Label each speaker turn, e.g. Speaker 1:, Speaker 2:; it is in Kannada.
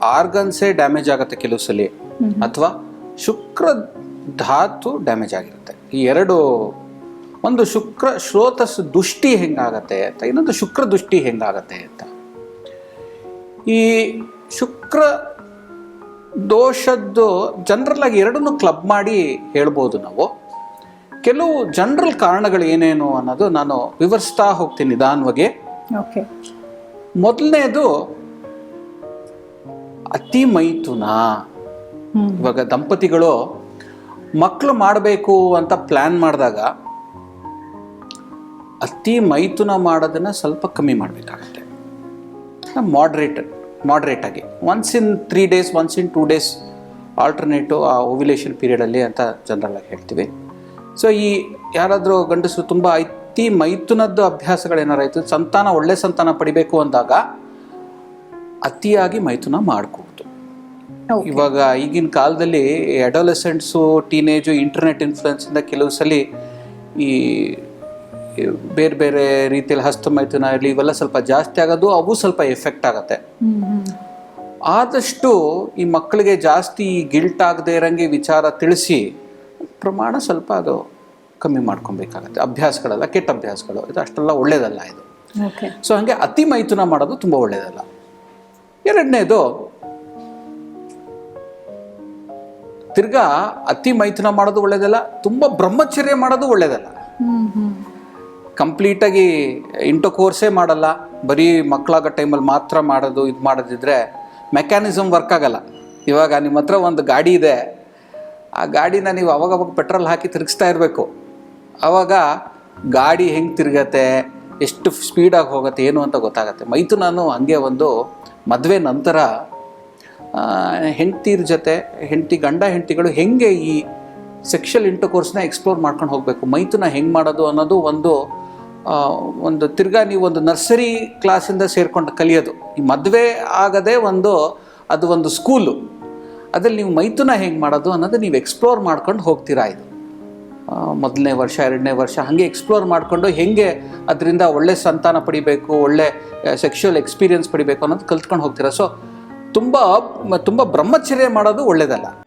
Speaker 1: ಆರ್ಗನ್ಸೇ ಡ್ಯಾಮೇಜ್ ಆಗುತ್ತೆ ಕೆಲವು ಸಲ. ಅಥವಾ ಶುಕ್ರ ಧಾತು ಡ್ಯಾಮೇಜ್ ಆಗಿರುತ್ತೆ. ಈ ಎರಡು ಒಂದು ಶುಕ್ರ ಶ್ರೋತಸ್ ದುಷ್ಟಿ ಹೆಂಗಾಗತ್ತೆ ಅಂತ ಇನ್ನೊಂದು ಶುಕ್ರ ದುಷ್ಟಿ ಹೆಂಗಾಗತ್ತೆ ಅಂತ. ಈ ಶುಕ್ರ ದೋಷದ್ದು ಜನರಲ್ ಆಗಿ ಎರಡನ್ನೂ ಕ್ಲಬ್ ಮಾಡಿ ಹೇಳ್ಬೋದು ನಾವು. ಕೆಲವು ಜನರಲ್ ಕಾರಣಗಳು ಏನೇನು ಅನ್ನೋದು ನಾನು ವಿವರಿಸ್ತಾ ಹೋಗ್ತೀನಿ ನಿಧಾನವಾಗಿ.
Speaker 2: ಓಕೆ.
Speaker 1: ಮೊದಲನೇದು ಅತಿ ಮೈಥುನ. ಇವಾಗ ದಂಪತಿಗಳು ಮಕ್ಕಳು ಮಾಡಬೇಕು ಅಂತ ಪ್ಲ್ಯಾನ್ ಮಾಡಿದಾಗ ಅತಿ ಮೈಥುನ ಮಾಡೋದನ್ನ ಸ್ವಲ್ಪ ಕಮ್ಮಿ ಮಾಡಬೇಕಾಗುತ್ತೆ. ಮಾಡ್ರೇಟ್ ಮಾಡ್ರೇಟ್ ಆಗಿ. Once in three days once in two days alternate ಆ ಓವ್ಯುಲೇಷನ್ ಪೀರಿಯಡಲ್ಲಿ ಅಂತ ಜನರಲ್ ಆಗಿ ಹೇಳ್ತೀವಿ. ಸೊ ಈ ಯಾರಾದರೂ ಗಂಡಸು ತುಂಬ ಅತಿ ಮೈಥುನದ್ದು ಅಭ್ಯಾಸಗಳು ಏನಾರು ಆಯಿತು ಸಂತಾನ ಒಳ್ಳೆ ಸಂತಾನ ಪಡಿಬೇಕು ಅಂದಾಗ ಅತಿಯಾಗಿ ಮೈಥುನ
Speaker 2: ಮಾಡ್ಕೋದು
Speaker 1: ಇವಾಗ ಈಗಿನ ಕಾಲದಲ್ಲಿ ಅಡೋಲೆಸೆಂಟ್ಸು ಟೀನೇಜು ಇಂಟರ್ನೆಟ್ ಇನ್ಫ್ಲುಯೆನ್ಸಿಂದ ಕೆಲವು ಸಲ ಈ ಬೇರೆ ಬೇರೆ ರೀತಿಯಲ್ಲಿ ಹಸ್ತ ಮೈಥುನ ಇರಲಿ ಇವೆಲ್ಲ ಸ್ವಲ್ಪ ಜಾಸ್ತಿ ಆಗೋದು ಅವು ಸ್ವಲ್ಪ ಎಫೆಕ್ಟ್ ಆಗುತ್ತೆ. ಆದಷ್ಟು ಈ ಮಕ್ಕಳಿಗೆ ಜಾಸ್ತಿ ಗಿಲ್ಟ್ ಆಗದೆ ಇರಂಗೆ ವಿಚಾರ ತಿಳಿಸಿ ಪ್ರಮಾಣ ಸ್ವಲ್ಪ ಅದು ಕಮ್ಮಿ ಮಾಡ್ಕೊಬೇಕಾಗತ್ತೆ. ಅಭ್ಯಾಸಗಳೆಲ್ಲ ಕೆಟ್ಟ ಅಭ್ಯಾಸಗಳು ಇದು ಅಷ್ಟೆಲ್ಲ ಒಳ್ಳೇದಲ್ಲ ಇದು. ಸೊ ಹಾಗೆ ಅತಿ ಮೈಥುನ ಮಾಡೋದು ತುಂಬ ಒಳ್ಳೆಯದಲ್ಲ ಎರಡನೇದು, ತಿರ್ಗಾ ಅತಿ ಮೈಥುನ ಮಾಡೋದು ಒಳ್ಳೇದಲ್ಲ, ತುಂಬ ಬ್ರಹ್ಮಚರ್ಯ ಮಾಡೋದು ಒಳ್ಳೇದಲ್ಲ. ಕಂಪ್ಲೀಟಾಗಿ ಇಂಟೋ ಕೋರ್ಸೇ ಮಾಡಲ್ಲ, ಬರೀ ಮಕ್ಕಳಾಗೋ ಟೈಮಲ್ಲಿ ಮಾತ್ರ ಮಾಡೋದು, ಇದು ಮಾಡೋದಿದ್ರೆ ಮೆಕ್ಯಾನಿಸಮ್ ವರ್ಕ್ ಆಗಲ್ಲ. ಇವಾಗ ನಿಮ್ಮ ಹತ್ರ ಒಂದು ಗಾಡಿ ಇದೆ, ಆ ಗಾಡಿನ ನೀವು ಅವಾಗವಾಗ ಅವಾಗ ಪೆಟ್ರೋಲ್ ಹಾಕಿ ತಿರುಗಿಸ್ತಾ ಇರಬೇಕು. ಆವಾಗ ಗಾಡಿ ಹೆಂಗೆ ತಿರುಗತ್ತೆ? ಎಷ್ಟು ಸ್ಪೀಡಾಗಿ ಹೋಗುತ್ತೆ, ಏನು ಅಂತ ಗೊತ್ತಾಗುತ್ತೆ. ನಾನು ಹಂಗೆ ಒಂದು ಮದುವೆ ನಂತರ ಹೆಂಡ್ತಿರ ಜೊತೆ, ಹೆಂಡತಿ, ಗಂಡ ಹೆಂಡತಿಗಳು ಹೆಂಗೆ ಈ ಸೆಕ್ಷುವಲ್ ಇಂಟರ್ಕೋರ್ಸ್ನ ಎಕ್ಸ್ಪ್ಲೋರ್ ಮಾಡ್ಕೊಂಡು ಹೋಗಬೇಕು? ಮೈತುನ ಹೆಂಗೆ ಮಾಡೋದು ಅನ್ನೋದು ಒಂದು ಒಂದು ತಿರ್ಗಾ ನೀವು ಒಂದು ನರ್ಸರಿ ಕ್ಲಾಸಿಂದ ಸೇರ್ಕೊಂಡು ಕಲಿಯೋದು. ಈ ಮದುವೆ ಆಗದೆ ಒಂದು, ಅದು ಒಂದು ಸ್ಕೂಲು ಅದ್ರಲ್ಲಿ ನೀವು ಮೈತುನ ಹೆಂಗೆ ಮಾಡೋದು ಅನ್ನೋದು ನೀವು ಎಕ್ಸ್ಪ್ಲೋರ್ ಮಾಡ್ಕೊಂಡು ಹೋಗ್ತೀರಾ ಇದು. ಮೊದಲನೇ ವರ್ಷ, ಎರಡನೇ ವರ್ಷ ಹಾಗೆ ಎಕ್ಸ್ಪ್ಲೋರ್ ಮಾಡಿಕೊಂಡು ಹೆಂಗೆ ಅದರಿಂದ ಒಳ್ಳೆ ಸಂತಾನ ಪಡಿಬೇಕು, ಒಳ್ಳೆ ಸೆಕ್ಷುವಲ್ ಎಕ್ಸ್ಪೀರಿಯನ್ಸ್ ಪಡಿಬೇಕು ಅನ್ನೋದು ಕಲ್ತ್ಕೊಂಡು ಹೋಗ್ತೀರಾ? ಸೊ ತುಂಬ ತುಂಬ ಬ್ರಹ್ಮಚರ್ಯ ಮಾಡೋದು ಒಳ್ಳೇದಲ್ಲ.